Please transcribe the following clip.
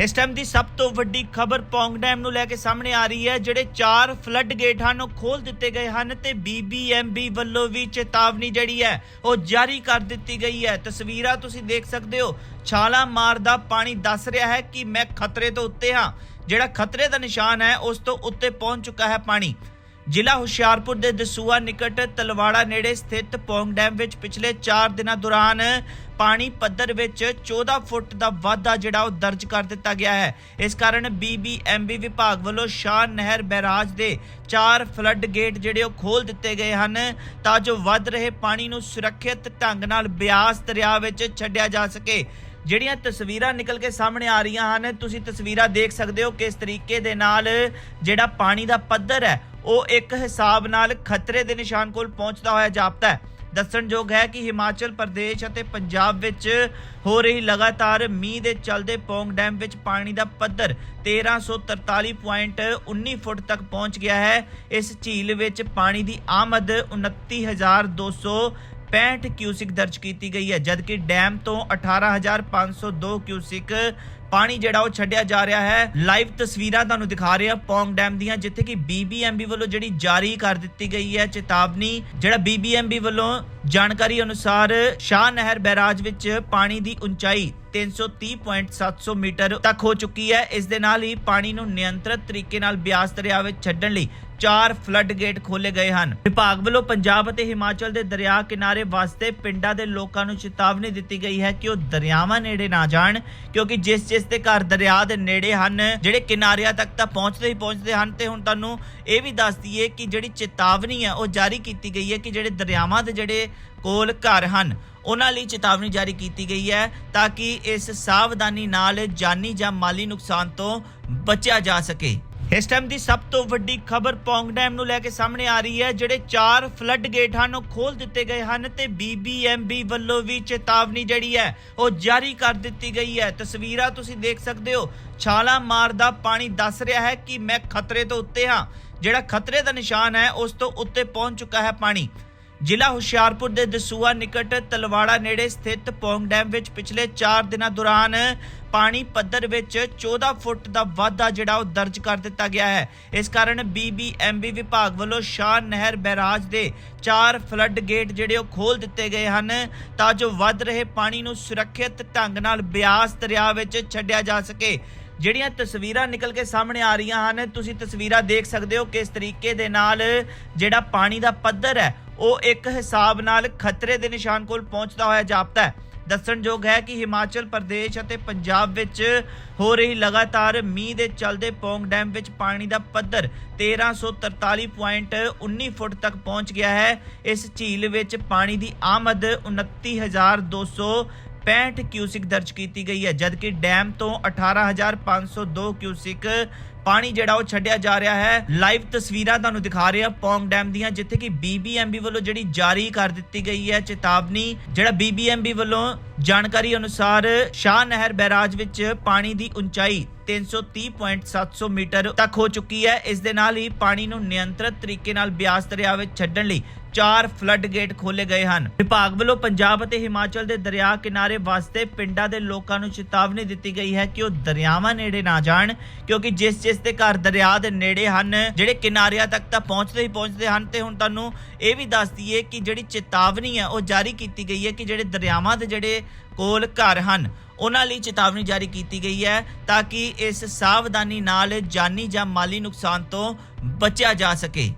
ਇਸ ਟਾਈਮ ਦੀ ਸਭ ਤੋਂ ਵੱਡੀ ਖਬਰ ਪੌਂਗ ਡੈਮ ਨੂੰ ਲੈ ਕੇ ਸਾਹਮਣੇ ਆ ਰਹੀ ਹੈ, ਜਿਹੜੇ ਚਾਰ ਫਲੱਡ ਗੇਟ ਹਨ, ਉਹ ਖੋਲ ਦਿੱਤੇ ਗਏ ਹਨ ਤੇ ਬੀਬੀਐਮਬੀ ਵੱਲੋਂ ਵੀ ਚੇਤਾਵਨੀ ਜਿਹੜੀ ਹੈ, ਉਹ ਜਾਰੀ ਕਰ ਦਿੱਤੀ ਗਈ ਹੈ। ਤਸਵੀਰਾਂ ਤੁਸੀਂ ਦੇਖ ਸਕਦੇ ਹੋ। ਛਾਲਾ ਮਾਰਦਾ ਪਾਣੀ ਦੱਸ ਰਿਹਾ ਹੈ ਕਿ ਮੈਂ ਖਤਰੇ ਤੋਂ ਉੱਤੇ ਹਾਂ। ਜਿਹੜਾ ਖਤਰੇ ਦਾ ਨਿਸ਼ਾਨ ਹੈ, ਉਸ ਤੋਂ ਉੱਤੇ ਪਹੁੰਚ ਚੁੱਕਾ ਹੈ ਪਾਣੀ। ਜ਼ਿਲ੍ਹਾ ਹੁਸ਼ਿਆਰਪੁਰ ਦੇ ਦਸੂਆ ਨਿਕਟ ਤਲਵਾੜਾ ਨੇੜੇ ਸਥਿਤ ਪੌਂਗ ਡੈਮ ਵਿੱਚ ਪਿਛਲੇ 4 ਦਿਨਾਂ ਦੌਰਾਨ ਪਾਣੀ ਪੱਧਰ ਵਿੱਚ 14 ਫੁੱਟ ਦਾ ਵਾਧਾ ਜਿਹੜਾ ਉਹ ਦਰਜ ਕਰ ਦਿੱਤਾ ਗਿਆ ਹੈ। ਇਸ ਕਾਰਨ ਬੀਬੀਐਮਬੀ ਵਿਭਾਗ ਵੱਲੋਂ ਸ਼ਾਨ ਨਹਿਰ ਬੈਰਾਜ ਦੇ ਚਾਰ ਫਲੱਡ ਗੇਟ ਜਿਹੜੇ ਉਹ ਖੋਲ ਦਿੱਤੇ ਗਏ ਹਨ ਤਾਂ ਜੋ ਵੱਧ ਰਹੇ ਪਾਣੀ ਨੂੰ ਸੁਰੱਖਿਅਤ ਢੰਗ ਨਾਲ ਬਿਆਸ ਦਰਿਆ ਵਿੱਚ ਛੱਡਿਆ ਜਾ ਸਕੇ। ਜਿਹੜੀਆਂ ਤਸਵੀਰਾਂ ਨਿਕਲ ਕੇ ਸਾਹਮਣੇ ਆ ਰਹੀਆਂ ਹਨ, ਤੁਸੀਂ ਤਸਵੀਰਾਂ ਦੇਖ ਸਕਦੇ ਹੋ ਕਿਸ ਤਰੀਕੇ ਦੇ ਨਾਲ ਜਿਹੜਾ ਪਾਣੀ ਦਾ ਪੱਧਰ ਹੈ ਉਹ ਇੱਕ ਹਿਸਾਬ ਨਾਲ ਖਤਰੇ ਦੇ ਨਿਸ਼ਾਨ ਕੋਲ ਪਹੁੰਚਦਾ ਹੋਇਆ ਜਾਪਦਾ ਹੈ। ਦੱਸਣਯੋਗ ਹੈ ਕਿ ਹਿਮਾਚਲ ਪ੍ਰਦੇਸ਼ ਅਤੇ ਪੰਜਾਬ ਵਿੱਚ ਹੋ ਰਹੀ ਲਗਾਤਾਰ ਮੀਂਹ ਦੇ ਚੱਲਦੇ ਪੌਂਗ ਡੈਮ ਵਿੱਚ ਪਾਣੀ ਦਾ ਪੱਧਰ 1343.19 ਫੁੱਟ ਤੱਕ ਪਹੁੰਚ ਗਿਆ ਹੈ। ਇਸ ਝੀਲ ਵਿੱਚ ਪਾਣੀ ਦੀ ਆਮਦ 29265 ਕਿਊਸਿਕ ਦਰਜ ਕੀਤੀ ਗਈ ਹੈ, ਜਦਕਿ ਡੈਮ ਤੋਂ 18502 ਕਿਊਸਿਕ ਪਾਣੀ ਜਿਹੜਾ ਉਹ ਛੱਡਿਆ ਜਾ ਰਿਹਾ ਹੈ। ਲਾਈਵ ਤਸਵੀਰਾਂ ਤੁਹਾਨੂੰ ਦਿਖਾ ਰਹੇ ਹਾਂ ਪੌਂਗ ਡੈਮ ਦੀਆਂ, ਜਿੱਥੇ ਕਿ ਬੀਬੀਐਮਬੀ ਵੱਲੋਂ ਜਿਹੜੀ ਜਾਰੀ ਕਰ ਦਿੱਤੀ ਗਈ ਹੈ ਚੇਤਾਵਨੀ, ਜਿਹੜਾ ਬੀਬੀਐਮਬੀ ਵੱਲੋਂ ਜਾਣਕਾਰੀ ਅਨੁਸਾਰ ਸ਼ਾਹ ਨਹਿਰ ਬੈਰਾਜ ਵਿੱਚ ਪਾਣੀ ਦੀ ਉਚਾਈ 330.700 ਮੀਟਰ ਤੱਕ ਹੋ ਚੁੱਕੀ ਹੈ। ਇਸ ਦੇ ਨਾਲ ਹੀ ਪਾਣੀ ਨੂੰ ਨਿਯੰਤਰਿਤ ਤਰੀਕੇ ਨਾਲ ਬਿਆਸ ਦਰਿਆ ਵਿੱਚ ਛੱਡਣ ਲਈ ਚਾਰ ਫਲੱਡ ਗੇਟ ਖੋਲੇ ਗਏ ਹਨ। ਵਿਭਾਗ ਵੱਲੋਂ ਪੰਜਾਬ ਅਤੇ ਹਿਮਾਚਲ ਦੇ ਦਰਿਆ ਕਿਨਾਰੇ ਵਸਦੇ ਪਿੰਡਾਂ ਦੇ ਲੋਕਾਂ ਨੂੰ ਚੇਤਾਵਨੀ ਦਿੱਤੀ ਗਈ ਹੈ ਕਿ ਉਹ ਦਰਿਆਵਾਂ ਨੇੜੇ ਨਾ ਜਾਣ, ਕਿਉਂਕਿ ਜਿਸ ਜਿਸ ਦੇ ਘਰ ਦਰਿਆ ਦੇ ਨੇੜੇ ਹਨ, ਜਿਹੜੇ ਕਿਨਾਰਿਆਂ ਤੱਕ ਤਾਂ ਪਹੁੰਚਦੇ ਹੀ ਪਹੁੰਚਦੇ ਹਨ, ਤੇ ਹੁਣ ਤੁਹਾਨੂੰ ਇਹ ਵੀ ਦੱਸ ਦਈਏ ਕਿ ਜਿਹੜੀ ਚੇਤਾਵਨੀ ਹੈ, ਉਹ ਜਾਰੀ ਕੀਤੀ ਗਈ ਹੈ ਕਿ ਜਿਹੜੇ ਦਰਿਆਵਾਂ ਦੇ ਜਿਹੜੇ ਕੋਲ ਘਰ ਹਨ, ਉਹਨਾਂ ਲਈ ਚੇਤਾਵਨੀ ਜਾਰੀ ਕੀਤੀ ਗਈ ਹੈ ਤਾਂ ਕਿ ਇਸ ਸਾਵਧਾਨੀ ਨਾਲ ਜਾਨੀ ਜਾਂ ਮਾਲੀ ਨੁਕਸਾਨ ਤੋਂ ਬਚਿਆ ਜਾ ਸਕੇ। ਇਸ ਟਾਈਮ ਦੀ ਸਭ ਤੋਂ ਵੱਡੀ ਖਬਰ ਪੌਂਗ ਡੈਮ ਨੂੰ ਲੈ ਕੇ ਸਾਹਮਣੇ ਆ ਰਹੀ ਹੈ, ਜਿਹੜੇ ਚਾਰ ਫਲੱਡ ਗੇਟ ਹਨ, ਉਹ ਖੋਲ ਦਿੱਤੇ ਗਏ ਹਨ ਤੇ ਬੀਬੀਐਮਬੀ ਵੱਲੋਂ ਵੀ ਚੇਤਾਵਨੀ ਜਿਹੜੀ ਹੈ, ਉਹ ਜਾਰੀ ਕਰ ਦਿੱਤੀ ਗਈ ਹੈ। ਤਸਵੀਰਾਂ ਤੁਸੀਂ ਦੇਖ ਸਕਦੇ ਹੋ। ਛਾਲਾ ਮਾਰਦਾ ਪਾਣੀ ਦੱਸ ਰਿਹਾ ਹੈ ਕਿ ਮੈਂ ਖਤਰੇ ਤੋਂ ਉੱਤੇ ਹਾਂ। ਜਿਹੜਾ ਖਤਰੇ ਦਾ ਨਿਸ਼ਾਨ ਹੈ, ਉਸ ਤੋਂ ਉੱਤੇ ਪਹੁੰਚ ਚੁੱਕਾ ਹੈ ਪਾਣੀ। ਜ਼ਿਲ੍ਹਾ ਹੁਸ਼ਿਆਰਪੁਰ ਦੇ ਦਸੂਆ ਨਿਕਟ ਤਲਵਾੜਾ ਨੇੜੇ ਸਥਿਤ ਪੌਂਗ ਡੈਮ ਵਿੱਚ ਪਿਛਲੇ 4 ਦਿਨਾਂ ਦੌਰਾਨ ਪਾਣੀ ਪੱਧਰ ਵਿੱਚ 14 ਫੁੱਟ ਦਾ ਵਾਧਾ ਜਿਹੜਾ ਉਹ ਦਰਜ ਕਰ ਦਿੱਤਾ ਗਿਆ ਹੈ। ਇਸ ਕਾਰਨ ਬੀਬੀਐਮਬੀ ਵਿਭਾਗ ਵੱਲੋਂ ਸ਼ਾਨ ਨਹਿਰ ਬੈਰਾਜ ਦੇ ਚਾਰ ਫਲੱਡ ਗੇਟ ਜਿਹੜੇ ਉਹ ਖੋਲ ਦਿੱਤੇ ਗਏ ਹਨ ਤਾਂ ਜੋ ਵੱਧ ਰਹੇ ਪਾਣੀ ਨੂੰ ਸੁਰੱਖਿਅਤ ਢੰਗ ਨਾਲ ਬਿਆਸ ਦਰਿਆ ਵਿੱਚ ਛੱਡਿਆ ਜਾ ਸਕੇ। ਜਿਹੜੀਆਂ ਤਸਵੀਰਾਂ ਨਿਕਲ ਕੇ ਸਾਹਮਣੇ ਆ ਰਹੀਆਂ ਹਨ, ਤੁਸੀਂ ਤਸਵੀਰਾਂ ਦੇਖ ਸਕਦੇ ਹੋ ਕਿਸ ਤਰੀਕੇ ਦੇ ਨਾਲ ਜਿਹੜਾ ਪਾਣੀ ਦਾ ਪੱਧਰ ਹੈ ਉਹ ਇੱਕ ਹਿਸਾਬ ਨਾਲ ਖਤਰੇ ਦੇ ਨਿਸ਼ਾਨ ਕੋਲ ਪਹੁੰਚਦਾ ਹੋਇਆ ਜਾਪਦਾ ਹੈ। ਦੱਸਣਯੋਗ ਹੈ ਕਿ ਹਿਮਾਚਲ ਪ੍ਰਦੇਸ਼ ਅਤੇ ਪੰਜਾਬ ਵਿੱਚ ਹੋ ਰਹੀ ਲਗਾਤਾਰ ਮੀਂਹ ਦੇ ਚੱਲਦੇ ਪੌਂਗ ਡੈਮ ਵਿੱਚ ਪਾਣੀ ਦਾ ਪੱਧਰ 1343.19 ਫੁੱਟ ਤੱਕ ਪਹੁੰਚ ਗਿਆ ਹੈ। ਇਸ ਝੀਲ ਵਿੱਚ ਪਾਣੀ ਦੀ ਆਮਦ 29265 ਕਿਊਸਿਕ ਦਰਜ ਕੀਤੀ ਗਈ ਹੈ, ਜਦਕਿ ਡੈਮ ਤੋਂ 18502 ਕਿਊਸਿਕ ਪਾਣੀ ਜਿਹੜਾ ਉਹ ਛੱਡਿਆ ਜਾ ਰਿਹਾ ਹੈ। ਲਾਈਵ ਤਸਵੀਰਾਂ ਤੁਹਾਨੂੰ ਦਿਖਾ ਰਹੇ ਹਾਂ ਪੌਂਗ ਡੈਮ ਦੀਆਂ, ਜਿੱਥੇ ਕਿ ਬੀਬੀਐਮਬੀ ਵੱਲੋਂ ਜਿਹੜੀ ਜਾਰੀ ਕਰ ਦਿੱਤੀ ਗਈ ਹੈ ਚੇਤਾਵਨੀ। ਜਿਹੜਾ ਬੀਬੀਐਮਬੀ ਵੱਲੋਂ ਜਾਣਕਾਰੀ ਅਨੁਸਾਰ ਸ਼ਾਹ ਨਹਿਰ ਬੈਰਾਜ ਵਿੱਚ ਪਾਣੀ ਦੀ ਉਚਾਈ 330.700 ਮੀਟਰ ਤੱਕ ਹੋ ਚੁੱਕੀ ਹੈ। ਇਸ ਦੇ ਨਾਲ ਹੀ ਪਾਣੀ ਨੂੰ ਨਿਯੰਤਰਿਤ ਤਰੀਕੇ ਨਾਲ ਬਿਆਸ ਦਰਿਆ ਵਿੱਚ ਛੱਡਣ ਲਈ ਚਾਰ ਫਲੱਡ ਗੇਟ ਖੋਲੇ ਗਏ ਹਨ। ਵਿਭਾਗ ਵੱਲੋਂ ਪੰਜਾਬ ਅਤੇ ਹਿਮਾਚਲ ਦੇ ਦਰਿਆ ਕਿਨਾਰੇ ਵਾਸਤੇ ਪਿੰਡਾਂ ਦੇ ਲੋਕਾਂ ਨੂੰ ਚੇਤਾਵਨੀ ਦਿੱਤੀ ਗਈ ਹੈ ਕਿ ਉਹ ਦਰਿਆਵਾਂ ਨੇੜੇ ਨਾ ਜਾਣ, ਕਿਉਂਕਿ ਜਿਸ ਜਿਸ ਦੇ ਘਰ ਦਰਿਆ ਦੇ ਨੇੜੇ ਹਨ, ਜਿਹੜੇ ਕਿਨਾਰਿਆਂ ਤੱਕ ਤਾਂ ਪਹੁੰਚਦੇ ਹੀ ਪਹੁੰਚਦੇ ਹਨ, ਤੇ ਹੁਣ ਤੁਹਾਨੂੰ ਇਹ ਵੀ ਦੱਸ ਦਈਏ ਕਿ ਜਿਹੜੀ ਚੇਤਾਵਨੀ ਹੈ ਉਹ ਜਾਰੀ ਕੀਤੀ ਗਈ ਹੈ ਕਿ ਜਿਹੜੇ ਦਰਿਆਵਾਂ ਦੇ ਜਿਹੜੇ ਕੋਲ ਘਰ ਹਨ, ਉਹਨਾਂ ਲਈ ਚੇਤਾਵਨੀ ਜਾਰੀ ਕੀਤੀ ਗਈ ਹੈ ਤਾਂ ਕਿ ਇਸ ਸਾਵਧਾਨੀ ਨਾਲ ਜਾਨੀ ਜਾਂ ਮਾਲੀ ਨੁਕਸਾਨ ਤੋਂ ਬਚਿਆ ਜਾ ਸਕੇ।